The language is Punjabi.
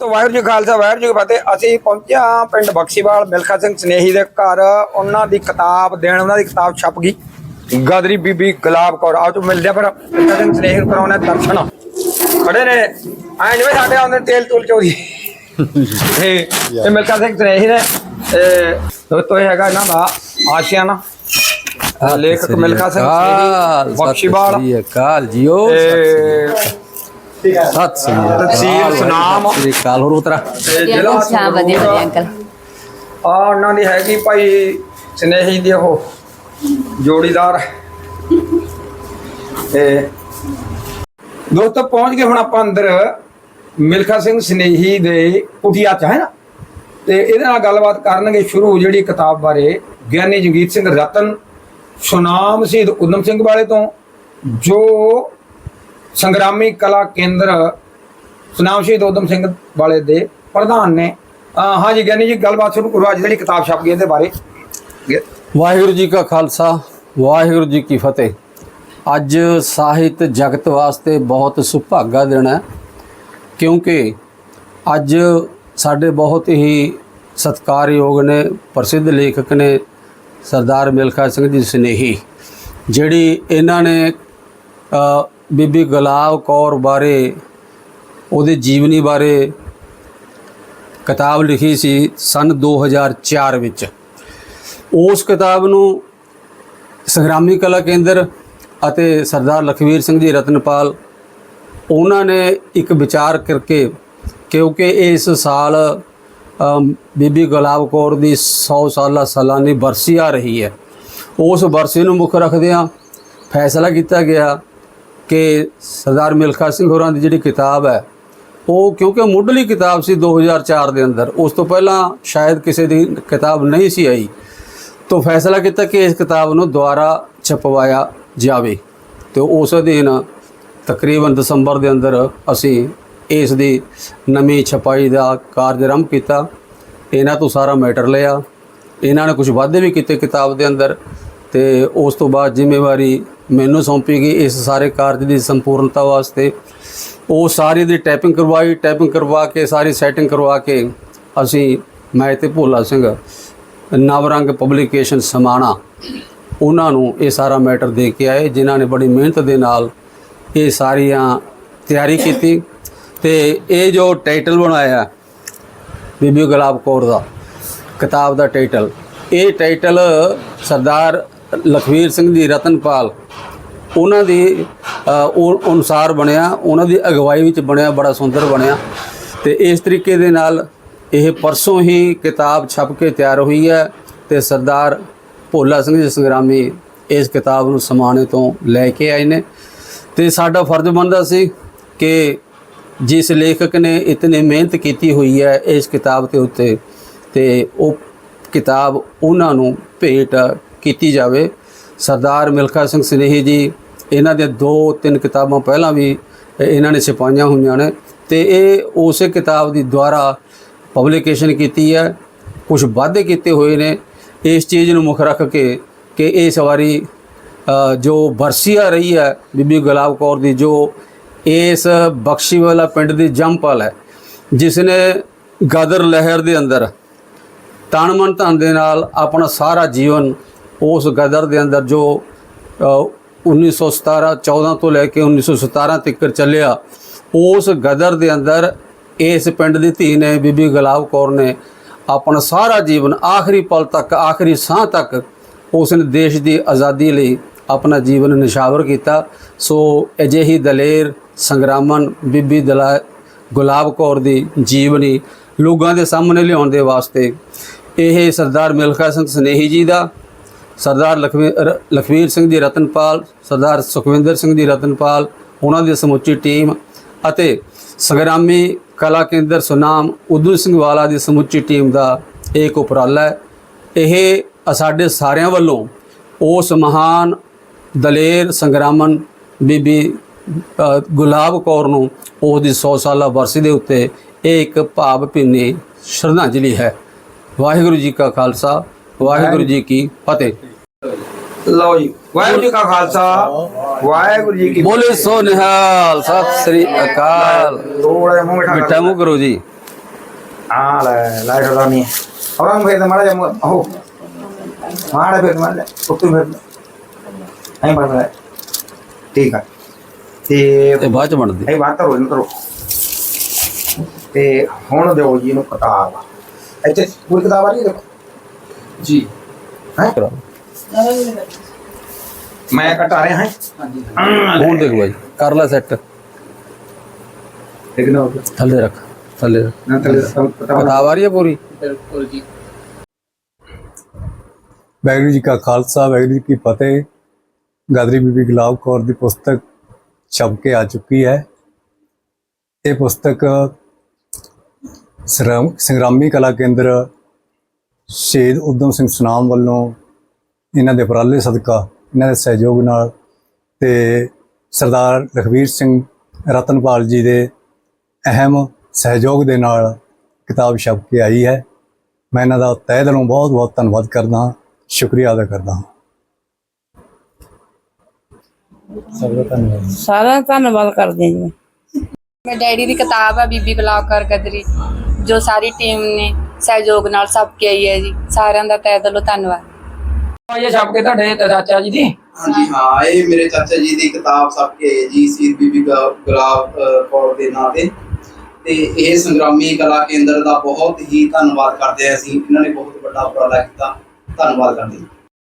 ਤੋ ਵਾਹਿਗੁਰੂ ਜੀ ਖਾਲਸਾ ਵਾਹਿਗੁਰੂ ਜੀ ਕੀ ਫਤਿਹ। ਅਸੀਂ ਪਹੁੰਚੇ ਹਾਂ ਪਿੰਡ ਬਖਸ਼ੀਵਾਲ ਮਿਲਖਾ ਸਿੰਘ ਸਨੇਹੀ ਦੇ ਘਰ। ਉਹਨਾਂ ਦੀ ਕਿਤਾਬ ਦੇਣ ਉਹਨਾਂ ਦੀ ਕਿਤਾਬ ਛਪ ਗਈ। ਗਦਰੀ ਬੀਬੀ ਗੁਲਾਬ ਕੌਰ ਆਓ ਤੂੰ ਮਿਲਦੇ ਆ ਫਿਰ। ਮਿਲਖਾ ਸਿੰਘ ਸਨੇਹੀ ਨੂੰ ਕਰਾਉਣਾ ਦਰਸ਼ਨ। ਖੜੇ ਨੇ। ਐਂ ਜਿਵੇਂ ਸਾਡੇ ਆਉਂਦੇ ਤੇਲ ਤੂਲ ਚੋਰੀ। ਇਹ ਇਹ ਮਿਲਖਾ ਸਿੰਘ ਸਨੇਹੀ ਨੇ। ਇਹ ਦੋਸਤੋ ਇਹ ਹੈਗਾ ਇਹਨਾਂ ਦਾ ਆਸ਼ੀਆਨਾ। ਲੇਖਕ ਮਿਲਖਾ ਸਿੰਘ ਸਨੇਹੀ ਬਖਸ਼ੀਵਾਲ। ਸ੍ਰੀ ਅਕਾਲ ਜੀਓ ਤੇ ਸਤਿ ਸ੍ਰੀ ਅਕਾਲ। ਤਹਿਸੀਲ ਸੁਨਾਮ। ਸ੍ਰੀ ਅਕਾਲ। ਹੋਰ ਉਤਰਾ। ਜ਼ਿਲ੍ਹਾ ਅੱਛਾ ਵਧੀਆ। ਵਧੀਆ ਅੰਕਲ। ਆ ਉਹਨਾਂ ਦੀ ਹੈਗੀ ਭਾਈ ਸਨੇਹੀ ਦੀ ਉਹ ਜੋੜੀਦਾਰ। ਤੇ ਦੋਸਤੋ ਪਹੁੰਚ ਗਏ ਹੁਣ ਆਪਾਂ ਅੰਦਰ। ਮਿਲਖਾ ਸਿੰਘ ਸਨੇਹੀ ਦੇ ਕੁਟੀਆ ਚ ਹੈ ਨਾ? ਤੇ ਇਹਦੇ ਨਾਲ ਗੱਲਬਾਤ ਕਰਨਗੇ ਸ਼ੁਰੂ ਜਿਹੜੀ ਕਿਤਾਬ ਬਾਰੇ। ਗਿਆਨੀ ਜਗੀਰ ਸਿੰਘ ਰਤਨ ਸੁਨਾਮ ਸ਼ਹੀਦ ਉਦਮ ਸਿੰਘ ਵਾਲੇ ਤੋਂ ਜੋ ਸੰਗਰਾਮੀ ਕਲਾ ਕੇਂਦਰ ਸੁਨਾਮ ਸ਼ਹੀਦ ਉਦਮ ਸਿੰਘ ਵਾਲੇ ਦੇ ਪ੍ਰਧਾਨ ਨੇ ਹਾਂਜੀ ਗਿਆਨੀ ਜੀ, ਗੱਲਬਾਤ ਸ਼ੁਰੂ ਕਰੋ। ਅੱਜ ਜਿਹੜੀ ਕਿਤਾਬ ਛਪ ਗਈ ਇਹਦੇ ਬਾਰੇ। ਵਾਹਿਗੁਰੂ ਜੀ ਕਾ ਖਾਲਸਾ, ਵਾਹਿਗੁਰੂ ਜੀ ਕੀ ਫਤਿਹ। ਅੱਜ ਸਾਹਿਤ ਜਗਤ ਵਾਸਤੇ ਬਹੁਤ ਸੁਭਾਗਾ ਦਿਨ ਹੈ, ਕਿਉਂਕਿ ਅੱਜ ਸਾਡੇ ਬਹੁਤ ਹੀ ਸਤਿਕਾਰਯੋਗ ਨੇ, ਪ੍ਰਸਿੱਧ ਲੇਖਕ ਨੇ ਸਰਦਾਰ ਮਿਲਖਾ ਸਿੰਘ ਜੀ ਸਨੇਹੀ, ਜਿਹੜੀ ਇਹਨਾਂ ਨੇ ਬੀਬੀ ਗੁਲਾਬ ਕੌਰ ਬਾਰੇ, ਉਹਦੇ ਜੀਵਨੀ ਬਾਰੇ ਕਿਤਾਬ ਲਿਖੀ ਸੀ ਸਨ 2004 ਵਿੱਚ। ਉਸ ਕਿਤਾਬ ਨੂੰ ਸੰਗਰਾਮੀ ਕਲਾ ਕੇਂਦਰ ਅਤੇ ਸਰਦਾਰ ਲਖਵੀਰ ਸਿੰਘ ਜੀ ਰਤਨਪਾਲ, ਉਹਨਾਂ ਨੇ ਇੱਕ ਵਿਚਾਰ ਕਰਕੇ, ਕਿਉਂਕਿ ਇਸ ਸਾਲ ਬੀਬੀ ਗੁਲਾਬ ਕੌਰ ਦੀ 100 ਸਾਲਾ ਸਾਲਾਨੀ ਬਰਸੀ ਆ ਰਹੀ ਹੈ। ਉਸ ਬਰਸੀ ਨੂੰ ਮੁੱਖ ਰੱਖਦਿਆਂ ਫੈਸਲਾ ਕੀਤਾ ਗਿਆ ਕਿ ਸਰਦਾਰ ਮਿਲਖਾ ਸਿੰਘ ਹੋਰਾਂ ਦੀ ਜਿਹੜੀ ਕਿਤਾਬ ਹੈ, ਉਹ ਕਿਉਂਕਿ ਮੁੱਢਲੀ ਕਿਤਾਬ ਸੀ 2004 ਦੇ ਅੰਦਰ, ਉਸ ਤੋਂ ਪਹਿਲਾਂ ਸ਼ਾਇਦ ਕਿਸੇ ਦੀ ਕਿਤਾਬ ਨਹੀਂ ਸੀ ਆਈ, ਤੋਂ ਫੈਸਲਾ ਕੀਤਾ ਕਿ ਇਸ ਕਿਤਾਬ ਨੂੰ ਦੁਬਾਰਾ ਛਪਵਾਇਆ ਜਾਵੇ। ਤੇ ਉਸ ਅਧੀਨ ਤਕਰੀਬਨ ਦਸੰਬਰ ਦੇ ਅੰਦਰ ਅਸੀਂ ਇਸ ਦੀ ਨਵੀਂ ਛਪਾਈ ਦਾ ਕਾਰਜ ਆਰੰਭ ਕੀਤਾ। ਇਹਨਾਂ ਤੋਂ ਸਾਰਾ ਮੈਟਰ ਲਿਆ। ਇਹਨਾਂ ਨੇ ਕੁਝ ਵਾਅਦੇ ਵੀ ਕੀਤੇ ਕਿਤਾਬ ਦੇ ਅੰਦਰ ਤੇ ਉਸ ਤੋਂ ਬਾਅਦ ਜ਼ਿੰਮੇਵਾਰੀ ਮੈਨੂੰ ਸੌਂਪੀ ਗਈ ਇਸ ਸਾਰੇ ਕਾਰਜ ਦੀ ਸੰਪੂਰਨਤਾ ਵਾਸਤੇ। ਉਹ ਸਾਰੀ ਦੀ ਟਾਈਪਿੰਗ ਕਰਵਾਈ ਟਾਈਪਿੰਗ ਕਰਵਾ ਕੇ, ਸਾਰੀ ਸੈਟਿੰਗ ਕਰਵਾ ਕੇ ਅਸੀਂ, ਮੈਂ ਤੇ ਭੋਲਾ ਸਿੰਘ, ਨਵਰੰਗ ਪਬਲੀਕੇਸ਼ਨ ਸਮਾਣਾ, ਉਹਨਾਂ ਨੂੰ ਇਹ ਸਾਰਾ ਮੈਟਰ ਦੇ ਕੇ ਆਏ, ਜਿਨ੍ਹਾਂ ਨੇ ਬੜੀ ਮਿਹਨਤ ਦੇ ਨਾਲ ਇਹ ਸਾਰੀਆਂ ਤਿਆਰੀ ਕੀਤੀ। ਤੇ ਇਹ ਜੋ ਟਾਈਟਲ ਬਣਾਇਆ, ਬੀਬੀ ਗੁਲਾਬ ਕੌਰ ਦਾ, ਕਿਤਾਬ ਦਾ ਟਾਈਟਲ, ਇਹ ਟਾਈਟਲ ਸਰਦਾਰ ਲਖਵੀਰ ਸਿੰਘ ਜੀ, ਰਤਨਪਾਲ। ਉਹਨਾਂ ਦੀ ਉਹ ਅਨੁਸਾਰ ਬਣਿਆ, ਉਹਨਾਂ ਦੀ ਅਗਵਾਈ ਵਿੱਚ ਬਣਿਆ, ਬੜਾ ਸੁੰਦਰ ਬਣਿਆ। ਤੇ ਇਸ ਤਰੀਕੇ ਦੇ ਨਾਲ ਇਹ ਪਰਸੋਂ ਹੀ ਕਿਤਾਬ ਛਪ ਕੇ ਤਿਆਰ ਹੋਈ ਹੈ ਤੇ ਸਰਦਾਰ ਭੋਲਾ ਸਿੰਘ ਜੀ ਸੰਗਰਾਮੀ ਇਸ ਕਿਤਾਬ ਨੂੰ ਸਮਾਣੇ ਤੋਂ ਲੈ ਕੇ ਆਏ ਨੇ। ਤੇ ਸਾਡਾ ਫਰਜ਼ ਬਣਦਾ ਸੀ ਕਿ ਜਿਸ ਲੇਖਕ ਨੇ ਇਤਨੀ ਮਿਹਨਤ ਕੀਤੀ ਹੋਈ ਹੈ ਇਸ ਕਿਤਾਬ ਦੇ ਉੱਤੇ, ਤੇ ਉਹ ਕਿਤਾਬ ਉਹਨਾਂ ਨੂੰ ਭੇਟ ਕੀਤੀ ਜਾਵੇ। ਸਰਦਾਰ ਮਿਲਖਾ ਸਿੰਘ ਸਨੇਹੀ ਜੀ, ਇਹਨਾਂ ਦੀਆਂ ਦੋ ਤਿੰਨ ਕਿਤਾਬਾਂ ਪਹਿਲਾਂ ਵੀ ਇਹਨਾਂ ਨੇ ਛਪਾਈਆਂ ਹੋਈਆਂ ਨੇ ਤੇ ਇਹ ਉਸੇ ਕਿਤਾਬ ਦੀ ਦੁਆਰਾ ਪਬਲੀਕੇਸ਼ਨ ਕੀਤੀ ਹੈ। ਕੁਝ ਵਾਅਦੇ ਕੀਤੇ ਹੋਏ ਨੇ। ਇਸ ਚੀਜ਼ ਨੂੰ ਮੁੱਖ ਰੱਖ ਕੇ ਕਿ ਇਸ ਵਾਰੀ ਜੋ ਬਰਸੀਆ ਰਹੀ ਹੈ ਬੀਬੀ ਗੁਲਾਬ ਕੌਰ ਦੀ, ਜੋ ਇਸ ਬਖਸ਼ੀ ਵਾਲਾ ਪਿੰਡ ਦੀ ਜੰਮਪਲ ਹੈ, ਜਿਸ ਨੇ ਗਦਰ ਲਹਿਰ ਦੇ ਅੰਦਰ ਤਨ ਮਨ ਧਨ ਦੇ ਨਾਲ ਆਪਣਾ ਸਾਰਾ ਜੀਵਨ ਉਸ ਗਦਰ ਦੇ ਅੰਦਰ ਜੋ ਅ, 1917 14 ਤੋਂ ਲੈ ਕੇ 1917 ਤੱਕ ਚੱਲਿਆ ਉਸ ਗਦਰ ਦੇ ਅੰਦਰ ਇਸ ਪਿੰਡ ਦੀ ਧੀ ਨੇ ਬੀਬੀ ਗੁਲਾਬ ਕੌਰ ਨੇ ਆਪਣਾ ਸਾਰਾ ਜੀਵਨ ਆਖਰੀ ਪਲ ਤੱਕ ਆਖਰੀ ਸਾਹ ਤੱਕ ਉਸ ਨੇ ਦੇਸ਼ ਦੀ ਆਜ਼ਾਦੀ ਲਈ ਆਪਣਾ ਜੀਵਨ ਨਿਸ਼ਾਵਰ ਕੀਤਾ। ਸੋ ਅਜਿਹੀ ਦਲੇਰ ਸੰਗਰਾਮਨ ਬੀਬੀ ਦਲਾ ਗੁਲਾਬ ਕੌਰ ਦੀ ਜੀਵਨੀ ਲੋਕਾਂ ਦੇ ਸਾਹਮਣੇ ਲਿਆਉਣ ਦੇ ਵਾਸਤੇ ਇਹ ਸਰਦਾਰ ਮਿਲਖਾ ਸਿੰਘ ਸਨੇਹੀ ਜੀ ਦਾ ਸਰਦਾਰ ਲਖਵੀ- ਰ- ਲਖਵੀਰ ਸਿੰਘ ਜੀ ਰਤਨਪਾਲ, ਸਰਦਾਰ ਸੁਖਵਿੰਦਰ ਸਿੰਘ ਜੀ ਰਤਨਪਾਲ, ਉਹਨਾਂ ਦੀ ਸਮੁੱਚੀ ਟੀਮ ਅਤੇ ਸੰਗਰਾਮੀ ਕਲਾ ਕੇਂਦਰ ਸੁਨਾਮ ਉਦੂ ਸਿੰਘ ਵਾਲਾ ਦੀ ਸਮੁੱਚੀ ਟੀਮ ਦਾ ਇੱਕ ਉਪਰਾਲਾ ਹੈ। ਇਹ ਸਾਡੇ ਸਾਰਿਆਂ ਵੱਲੋਂ ਉਸ ਮਹਾਨ ਦਲੇਰ ਸੰਗਰਾਮਨ ਬੀਬੀ ਗੁਲਾਬ ਕੌਰ ਨੂੰ ਉਸ ਦੀ 100 ਸਾਲਾ ਵਰਸੀ ਦੇ ਉੱਤੇ ਇਹ ਇੱਕ ਭਾਵ ਭਿੰਨੀ ਸ਼ਰਧਾਂਜਲੀ ਹੈ। ਵਾਹਿਗੁਰੂ ਜੀ ਕਾ ਖਾਲਸਾ ਵਾਹਿਗੁਰੂ ਜੀ ਕੀ ਫਤਿਹ। ਲਓ ਜੀ ਵਾਹਿਗੁਰੂ ਜੀ ਕਾ ਖਾਲਸਾ। ਵਾਹਿਗੁਰੂ ਜੀ ਕੀ ਬੋਲੇ ਸੋ ਨਿਹਾਲ ਸਤਿ ਸ੍ਰੀ ਅਕਾਲ। ਥੋੜਾ ਮੂੰਹ ਮਿਠਾ ਮੂੰਹ ਕਰੋ ਜੀ। ਆ ਨੂੰ ਤਾਂ ਮੂੰਹ- ਉਹ ਮਾੜਾ ਫੇਰ ਮਾੜਾ ਜਿਹਾ, ਉੱਤੋਂ ਫੇਰ ਐਂ ਬਣ ਰਿਹਾ ਠੀਕ ਆ। ਤੇ ਇਹ ਬਾਅਦ ਚ ਬਣਦੀ। ਇਹ ਬਾਤ ਕਰੋ ਇਹਨੂੰ ਕਰੋ। ਤੇ ਹੁਣ ਦਿਓ ਜੀ ਇਹਨੂੰ ਕਿਤਾਬ ਇੱਥੇ ਪੂਰੀ ਕਿਤਾਬ ਆ ਹੈ ਜੀ ਹੈ ਹਾਂ ਦੇਖ। ਬਾਈ ਕਰ ਲੈ ਸੈੱਟ ਦੇਖਣਾ ਹੋ ਥੱਲੇ ਰੱਖ ਥੱਲੇ ਰੱਖ ਨਾ ਤਾਂ ਕਿਤਾਬ ਕਿਤਾਬ ਆ ਰਹੀ ਹੈ ਪੂਰੀ ਬਿਲਕੁਲ ਜੀ ਵਾਹਿਗੁਰੂ ਜੀ ਕਾ ਖਾਲਸਾ ਵਾਹਿਗੁਰੂ ਜੀ ਕੀ ਫਤਿਹ ਗਾਦਰੀ ਬੀਬੀ ਗੁਲਾਬ ਕੌਰ ਦੀ ਪੁਸਤਕ ਛਪ ਕੇ ਆ ਚੁੱਕੀ ਹੈ ਇਹ ਪੁਸਤਕ ਸੰਗਰਾਮ- ਸੰਗਰਾਮੀ ਕਲਾ ਕੇਂਦਰ ਸ਼ਹੀਦ ਉਦਮ ਸਿੰਘ ਸੁਨਾਮ ਵੱਲੋਂ ਇਹਨਾਂ ਦੇ ਉਪਰਾਲੇ ਸਦਕਾ ਇਹਨਾਂ ਦੇ ਸਹਿਯੋਗ ਨਾਲ ਤੇ ਸਰਦਾਰ ਲਖਵੀਰ ਸਿੰਘ ਰਤਨਪਾਲ ਜੀ ਦੇ ਅਹਿਮ ਸਹਿਯੋਗ ਦੇ ਨਾਲ ਕਿਤਾਬ ਛਪ ਕੇ ਆਈ ਹੈ। ਮੈਂ ਇਹਨਾਂ ਦਾ ਤਹਿ ਦਿਲੋਂ ਬਹੁਤ ਬਹੁਤ ਧੰਨਵਾਦ ਕਰਦਾ ਹਾਂ ਸ਼ੁਕਰੀਆ ਅਦਾ ਕਰਦਾ ਹਾਂ। ਸਭ ਦਾ ਧੰਨਵਾਦ। ਸਾਰਾ ਧੰਨਵਾਦ ਕਰਦੇ ਹਾਂ ਜੀ। ਮੇਰੇ ਡੈਡੀ ਦੀ ਕਿਤਾਬ ਆ ਬੀਬੀ ਗੁਲਾਬ ਕੌਰ ਗਦਰੀ ਜੋ ਸਾਰੀ ਟੀਮ ਨੇ ਸਹਿਯੋਗ ਨਾਲ ਸਭ ਕੇ ਆਈ ਹੈ ਜੀ। ਸਾਰਿਆਂ ਦਾ ਤਹਿ ਦਿਲੋਂ ਧੰਨਵਾਦ। ਇਹ ਛਾਪ ਕੇ ਤੁਹਾਡੇ ਤੇ ਚਾਚਾ ਜੀ ਦੀ। ਹਾਂਜੀ ਹਾਂ ਇਹ ਮੇਰੇ ਚਾਚਾ ਜੀ ਦੀ ਕਿਤਾਬ ਸਭ ਕੇ ਜੀ ਸੀਰ ਬੀਬੀ ਗੁਲਾ- ਗੁਲਾਬ ਕੌਰ ਦੇ ਨਾਂ ਤੇ। ਤੇ ਇਹ ਸੰਗਰਾਮੀ ਕਲਾ ਕੇਂਦਰ ਦਾ ਬਹੁਤ ਹੀ ਧੰਨਵਾਦ ਕਰਦੇ ਹਾਂ ਅਸੀਂ। ਇਹਨਾਂ ਨੇ ਬਹੁਤ ਵੱਡਾ ਉਪਰਾਲਾ ਕੀਤਾ। ਧੰਨਵਾਦ ਕਰਦੇ ਹਾਂ।